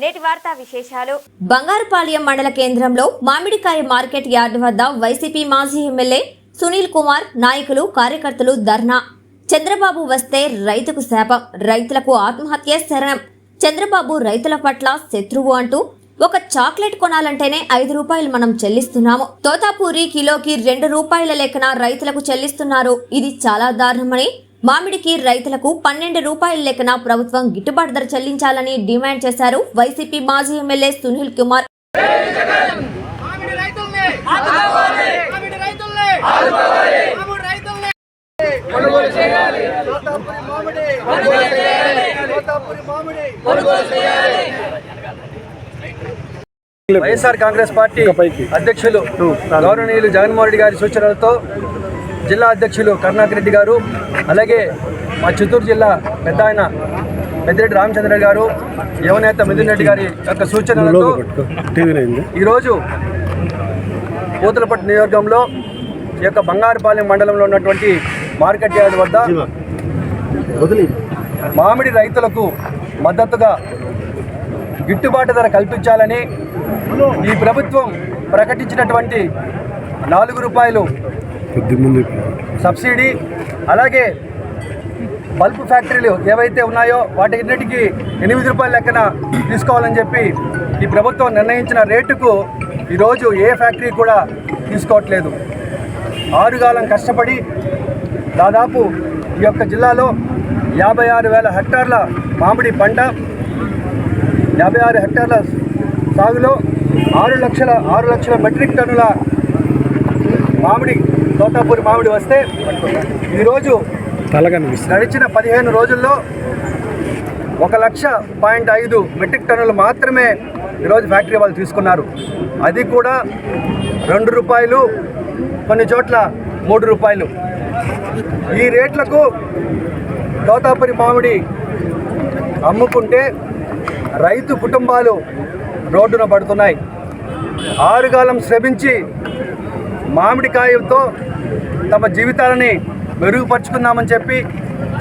నేటి వార్తా విశేషాలు. బంగారుపాళ్యం మండల కేంద్రంలో మామిడికాయ మార్కెట్ యార్డు వద్ద వైసీపీ మాజీ ఎమ్మెల్యే సునీల్ కుమార్ నాయకులు కార్యకర్తలు ధర్నా. చంద్రబాబు వస్తే రైతుకు శాపం రైతులకు ఆత్మహత్య శరణం. చంద్రబాబు రైతుల పట్ల శత్రువు అంటూ ఒక చాక్లెట్ కొనాలంటేనే ఐదు రూపాయలు మనం చెల్లిస్తున్నాము. తోతాపూరి కిలోకి రెండు రూపాయల లెక్కన రైతులకు చెల్లిస్తున్నారు. ఇది చాలా దారుణమని మామిడికి రైతులకు పన్నెండు రూపాయల లెక్కన ప్రభుత్వం గిట్టుబాటు ధర చెల్లించాలని డిమాండ్ చేశారు వైసీపీ మాజీ ఎమ్మెల్యే సునీల్ కుమార్. మామిడి రైతుల్ని ఆదుకోవాలి మామిడి రైతుల్ని ఆదుకోవాలి మామిడి రైతుల్ని. కొనుగోలు చేయాలి. తోతాపురి మామిడి కొనుగోలు చేయాలి. తోతాపురి మామిడి కొనుగోలు చేయాలి. వైఎస్ఆర్ కాంగ్రెస్ పార్టీ అధ్యక్షులు గౌరవనీయులు జగన్మోహన్ రెడ్డి గారి సూచనలతో జిల్లా అధ్యక్షులు కరుణాకర్ రెడ్డి గారు అలాగే మా చిత్తూరు జిల్లా పెద్ద ఆయన పెద్దిరెడ్డి రామచంద్ర గారు యువనేత మిథున్ రెడ్డి గారి యొక్క సూచనలతో ఈరోజు పూతలపట్టు నియోజకంలో ఈ యొక్క బంగారుపాలెం మండలంలో ఉన్నటువంటి మార్కెట్ యార్డ్ వద్ద మామిడి రైతులకు మద్దతుగా గిట్టుబాటు ధర కల్పించాలని ఈ ప్రభుత్వం ప్రకటించినటువంటి నాలుగు రూపాయలు సబ్సిడీ అలాగే బల్బ్ ఫ్యాక్టరీలు ఏవైతే ఉన్నాయో వాటిన్నిటికీ ఎనిమిది రూపాయల లెక్కన తీసుకోవాలని చెప్పి ఈ ప్రభుత్వం నిర్ణయించిన రేటుకు ఈరోజు ఏ ఫ్యాక్టరీ కూడా తీసుకోవట్లేదు. ఆరుగాలం కష్టపడి దాదాపు ఈ యొక్క జిల్లాలో యాభై ఆరు వేల హెక్టార్ల మామిడి పంట యాభై ఆరు హెక్టార్ల సాగులో ఆరు లక్షల ఆరు లక్షల మెట్రిక్ టన్నుల మామిడి తోతాపూరి మామిడి వస్తే ఈరోజు గడిచిన పదిహేను రోజుల్లో ఒక లక్ష పాయింట్ ఐదు మెట్రిక్ టన్నులు మాత్రమే ఈరోజు ఫ్యాక్టరీ వాళ్ళు తీసుకున్నారు. అది కూడా రెండు రూపాయలు కొన్ని చోట్ల మూడు రూపాయలు. ఈ రేట్లకు తోతాపురి మామిడి అమ్ముకుంటే రైతు కుటుంబాలు రోడ్డున పడుతున్నాయి. ఆరుగాలం శ్రమించి మామిడికాయతో తమ జీవితాలని మెరుగుపరుచుకుందామని చెప్పి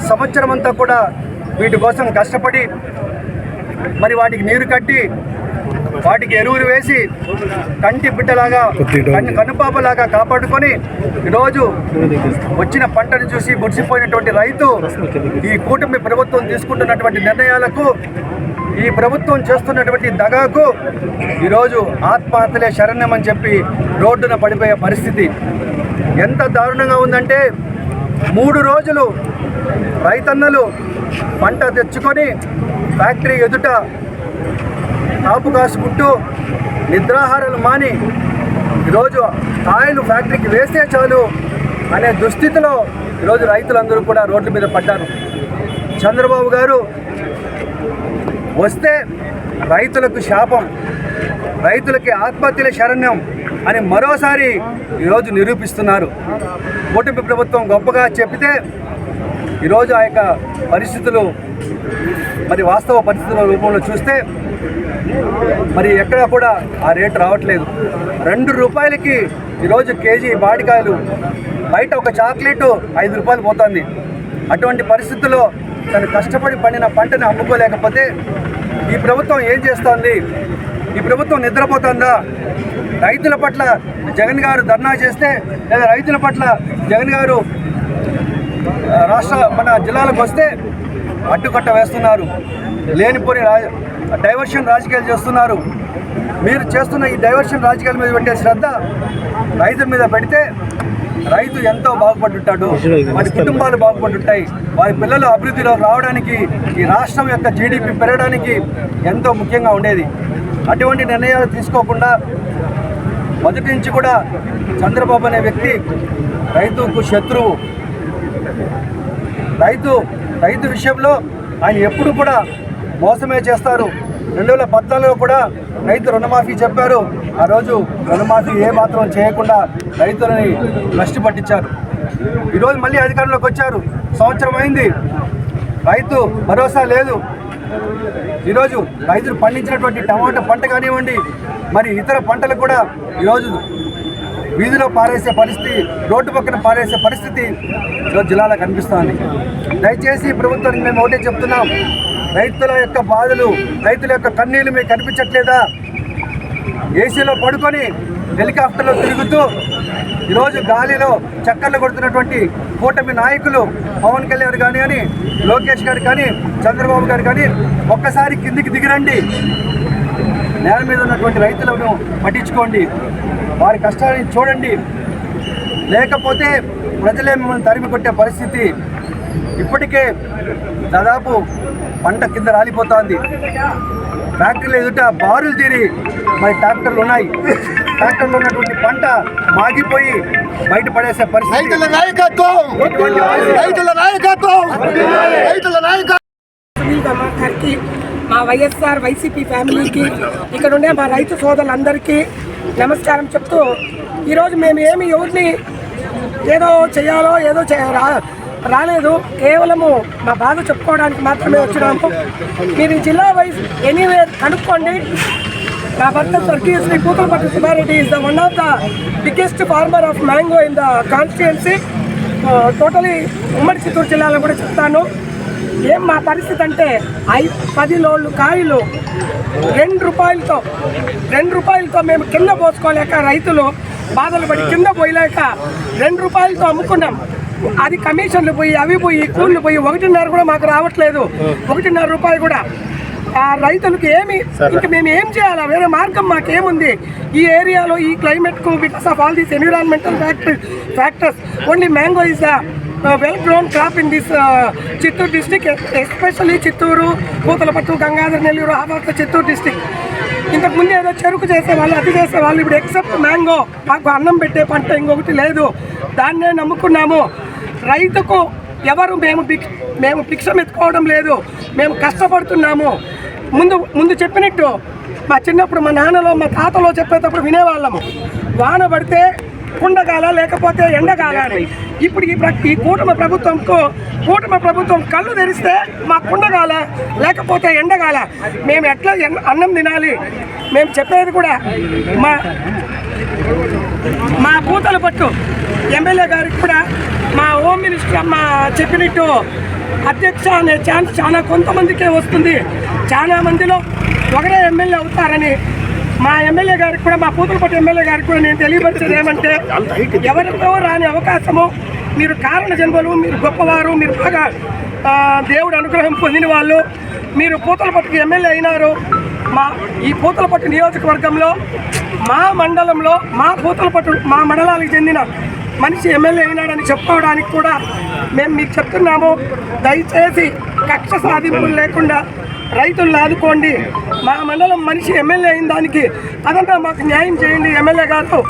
సంవత్సరం అంతా కూడా వీటి కోసం కష్టపడి మరి వాటికి నీరు కట్టి వాటికి ఎరువులు వేసి కంటి బిడ్డలాగా కన్ను కనుపాపలాగా కాపాడుకొని ఈరోజు వచ్చిన పంటను చూసి మురిసిపోయినటువంటి రైతు ఈ కూటమి ప్రభుత్వం తీసుకుంటున్నటువంటి నిర్ణయాలకు ఈ ప్రభుత్వం చేస్తున్నటువంటి దగాకు ఈరోజు ఆత్మహత్యలే శరణ్యమని చెప్పి రోడ్డున పడిపోయే పరిస్థితి. ఎంత దారుణంగా ఉందంటే మూడు రోజులు రైతన్నలు పంట తెచ్చుకొని ఫ్యాక్టరీ ఎదుట కాపు కాసుకుంటూ నిద్రాహారాలు మాని ఈరోజు కాయలు ఫ్యాక్టరీకి వేస్తే చాలు అనే దుస్థితిలో ఈరోజు రైతులందరూ కూడా రోడ్ల మీద పడ్డారు. చంద్రబాబు గారు వస్తే రైతులకు శాపం రైతులకి ఆత్మహత్యల శరణ్యం అని మరోసారి ఈరోజు నిరూపిస్తున్నారు. కూటమి ప్రభుత్వం గొప్పగా చెబితే ఈరోజు ఆ యొక్క పరిస్థితులు మరి వాస్తవ పరిస్థితుల రూపంలో చూస్తే మరి ఎక్కడా కూడా ఆ రేటు రావట్లేదు. రెండు రూపాయలకి ఈరోజు కేజీ బాడికాయలు బయట ఒక చాక్లెట్ ఐదు రూపాయలు పోతుంది. అటువంటి పరిస్థితుల్లో తను కష్టపడి పండిన పంటని అమ్ముకోలేకపోతే ఈ ప్రభుత్వం ఏం చేస్తోంది? ఈ ప్రభుత్వం నిద్రపోతుందా? రైతుల పట్ల జగన్ గారు ధర్నా చేస్తే లేదా రైతుల పట్ల జగన్ గారు రాష్ట్ర మన జిల్లాలకు వస్తే అడ్డుకట్ట వేస్తున్నారు. లేనిపోని రా డైవర్షన్ రాజకీయాలు చేస్తున్నారు. మీరు చేస్తున్న ఈ డైవర్షన్ రాజకీయాల మీద పెట్టే శ్రద్ధ రైతుల మీద పెడితే రైతు ఎంతో బాగుపడుంటాడు వారి కుటుంబాలు బాగుపడుంటాయి వారి పిల్లలు అభివృద్ధిలో రావడానికి ఈ రాష్ట్రం యొక్క జీడిపి పెరగడానికి ఎంతో ముఖ్యంగా ఉండేది. అటువంటి నిర్ణయాలు తీసుకోకుండా మొదటి నుంచి కూడా చంద్రబాబు అనే వ్యక్తి రైతుకు శత్రువు. రైతు రైతు విషయంలో ఆయన ఎప్పుడు కూడా మోసమే చేస్తారు. రెండు వేల పద్నాలుగులో కూడా రైతు రుణమాఫీ చెప్పారు. ఆ రోజు రుణమాఫీ ఏమాత్రం చేయకుండా రైతులని నష్టపట్టించారు ఈరోజు మళ్ళీ అధికారంలోకి వచ్చారు. సంవత్సరం అయింది. రైతు భరోసా లేదు. ఈరోజు రైతులు పండించినటువంటి టమాటా పంట కానివ్వండి మరి ఇతర పంటలు కూడా ఈరోజు వీధిలో పారేసే పరిస్థితి రోడ్డు పక్కన పారేసే పరిస్థితి ఈరోజు జిల్లాలో కనిపిస్తోంది. దయచేసి ప్రభుత్వానికి మేము ఒకటే చెప్తున్నాం రైతుల యొక్క బాధలు రైతుల యొక్క కన్నీళ్ళు మీకు కనిపించట్లేదా? ఏసీలో పడుకొని హెలికాప్టర్లో తిరుగుతూ ఈరోజు గాలిలో చక్కర్లు కొడుతున్నటువంటి కూటమి నాయకులు పవన్ కళ్యాణ్ కానీ అని లోకేష్ గారు కానీ చంద్రబాబు గారు కానీ ఒక్కసారి కిందికి దిగిరండి. నేల మీద ఉన్నటువంటి రైతులను పట్టించుకోండి. వారి కష్టాన్ని చూడండి. లేకపోతే ప్రజలే మిమ్మల్ని తరిమి కొట్టే పరిస్థితి ఇప్పటికే దాదాపు పంట కింద రాలిపోతోంది. ఫ్యాక్టరీలు ఎదుట బారులు తీరి మరి ట్రాక్టర్లు ఉన్నాయి. ట్రాక్టర్లో ఉన్నటువంటి పంట మాగిపోయి బయట పడేసే పరిస్థితి. రైతుల నాయకత్వం! రైతుల నాయకత్వం! రైతుల నాయకత్వం సునీల్ కుమార్ గారికి మా వైఎస్ఆర్ వైసీపీ ఫ్యామిలీకి ఇక్కడ ఉండే మా రైతు సోదరులందరికీ నమస్కారం చెప్తూ ఈరోజు మేము ఏమి ఎవరిని ఏదో చేయాలో ఏదో చే రా రాలేదు. కేవలము మా బాధ చెప్పుకోవడానికి మాత్రమే వచ్చినాము. మీరు జిల్లా వైజ్ ఎనీవేర్ కనుక్కోండి. నా భర్త స్వర్గీయ Shri Kuthurupattu Subbareddy is the one of the biggest farmer of mango in the constituency totally ఉమ్మడి చిత్తూరు జిల్లాలో కూడా చెప్తాను. ఏం మా పరిస్థితి అంటే ఐ పది లోళ్ళు కాయలు రెండు రూపాయలతో రెండు రూపాయలతో మేము కింద పోసుకోలేక రైతులు బాధలు పడి కింద పోయలేక రెండు రూపాయలతో అమ్ముకున్నాం. అది కమిషన్లు పోయి అవి పోయి కూళ్ళు పోయి ఒకటిన్నర కూడా మాకు రావట్లేదు. ఒకటిన్నర రూపాయలు కూడా. ఆ రైతులకు ఏమి ఇంకా మేము ఏం చేయాలా? వేరే మార్గం మాకేముంది? ఈ ఏరియాలో ఈ క్లైమేట్కు because of all these environmental factor factors only mango is the well grown crop in this Chittoor district especially Chittoor Puthalapattu Gangadhara Nellore of the Chittoor district ఇంతకు ముందు ఏదో చెరుకు చేసేవాళ్ళు అది చేసేవాళ్ళు ఇప్పుడు ఎక్సెప్ట్ మ్యాంగో మాకు అన్నం పెట్టే పంట ఇంకొకటి లేదు. దాన్నే నమ్ముకున్నాము. రైతుకు ఎవరు మేము మేము భిక్షం ఎత్తుకోవడం లేదు. మేము కష్టపడుతున్నాము. ముందు ముందు చెప్పినట్టు మా చిన్నప్పుడు మా నాన్నలో మా తాతలో చెప్పేటప్పుడు వినేవాళ్ళము. వాన పడితే కుండగాల లేకపోతే ఎండగాల అని ఇప్పుడు ఈ ఈ కూటమి ప్రభుత్వంకు కూటమి ప్రభుత్వం కళ్ళు తెరిస్తే మా కుండగాల లేకపోతే ఎండగాల. మేము ఎట్లా అన్నం తినాలి? మేము చెప్పేది కూడా మా మా పూతల పట్టు. ఎమ్మెల్యే గారికి కూడా మా హోమ్ మినిస్టర్ మా చెప్పినట్టు అధ్యక్ష అనే ఛాన్స్ చాలా కొంతమందికే వస్తుంది. చాలా మందిలో ఒకరే ఎమ్మెల్యే అవుతారని మా ఎమ్మెల్యే గారికి కూడా మా పూతలపట్టు ఎమ్మెల్యే గారికి కూడా నేను తెలియపరిచేది ఏమంటే ఎవరితో రాని అవకాశము మీరు కారణ జన్మలు మీరు గొప్పవారు మీరు బాగా దేవుడు అనుగ్రహం పొందిన వాళ్ళు మీరు పూతలపట్టుకు ఎమ్మెల్యే అయినారు. మా ఈ పూతలపట్టు నియోజకవర్గంలో మా మండలంలో మా పూతలపట్టు మా మండలానికి చెందిన మనిషి ఎమ్మెల్యే అయినాడని చెప్పుకోవడానికి కూడా మేము మీకు చెప్తున్నాము. దయచేసి కక్ష సాధింపులు లేకుండా రైతులను ఆదుకోండి. మా మండలం మనిషి ఎమ్మెల్యే అయిన దానికి అదంతా మాకు న్యాయం చేయండి ఎమ్మెల్యే గారు.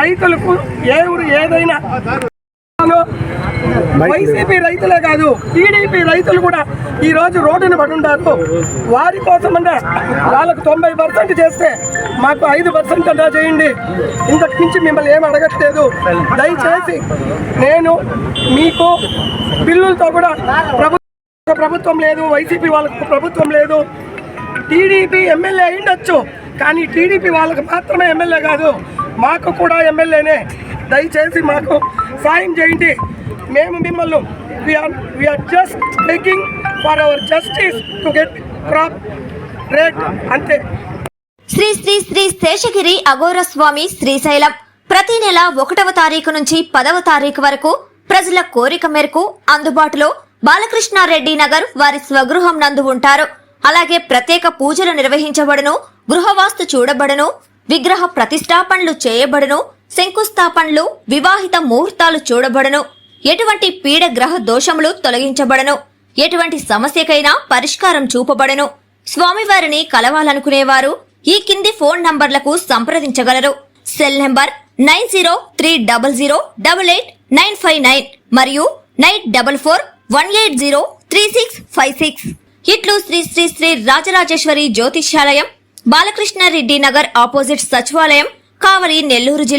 రైతులకు ఏ ఊరు ఏదైనా వైసీపీ రైతులే కాదు టీడీపీ రైతులు కూడా ఈ రోజు రోడ్డును పడుంటారు. ఉంటారు వారి కోసమన్నా వాళ్ళకు తొంభై పర్సెంట్ చేస్తే మాకు ఐదు పర్సెంట్ అన్నా చేయండి. ఇంతకు మించి మిమ్మల్ని ఏం అడగట్లేదు. దయచేసి నేను మీకు బిల్లులతో కూడా ప్రభుత్వ ప్రభుత్వం లేదు వైసీపీ వాళ్ళకు ప్రభుత్వం లేదు. టీడీపీ ఎమ్మెల్యే అయిండొచ్చు కానీ టీడీపీ వాళ్ళకు మాత్రమే ఎమ్మెల్యే కాదు. మాకు కూడా ఎమ్మెల్యేనే. దయచేసి మాకు సాయం చేయండి. మేము మిమ్మల్ని we are just are for our justice to get crop rate అంతే. శ్రీ శ్రీ శ్రీ శేషగిరి అఘోర స్వామి శ్రీశైలం. ప్రతి నెల ఒకటవ తారీఖు నుంచి పదవ తారీఖు వరకు ప్రజల కోరిక మేరకు అందుబాటులో బాలకృష్ణారెడ్డి నగర్ వారి స్వగృహం నందు ఉంటారు. అలాగే ప్రత్యేక పూజలు నిర్వహించబడును గృహవాస్తు చూడబడును విగ్రహ ప్రతిష్టాపనలు చేయబడును శంకుస్థాపనలు వివాహిత ముహూర్తాలు చూడబడును. ఎటువంటి పీడగ్రహ దోషములు తొలగించబడను? ఎటువంటి సమస్యకైనా పరిష్కారం చూపబడను. స్వామివారిని కలవాలనుకునేవారు ఈ కింది ఫోన్ నంబర్లకు సంప్రదించగలరు. Cell number nine zero three double zero double eight nine five nine మరియు nine double four one eight zero three six five six. ఇట్లు శ్రీ శ్రీ శ్రీ రాజరాజేశ్వరి జ్యోతిష్యాలయం బాలకృష్ణారెడ్డి నగర్ ఆపోజిట్ సచివాలయం కావలి నెల్లూరు జిల్లా.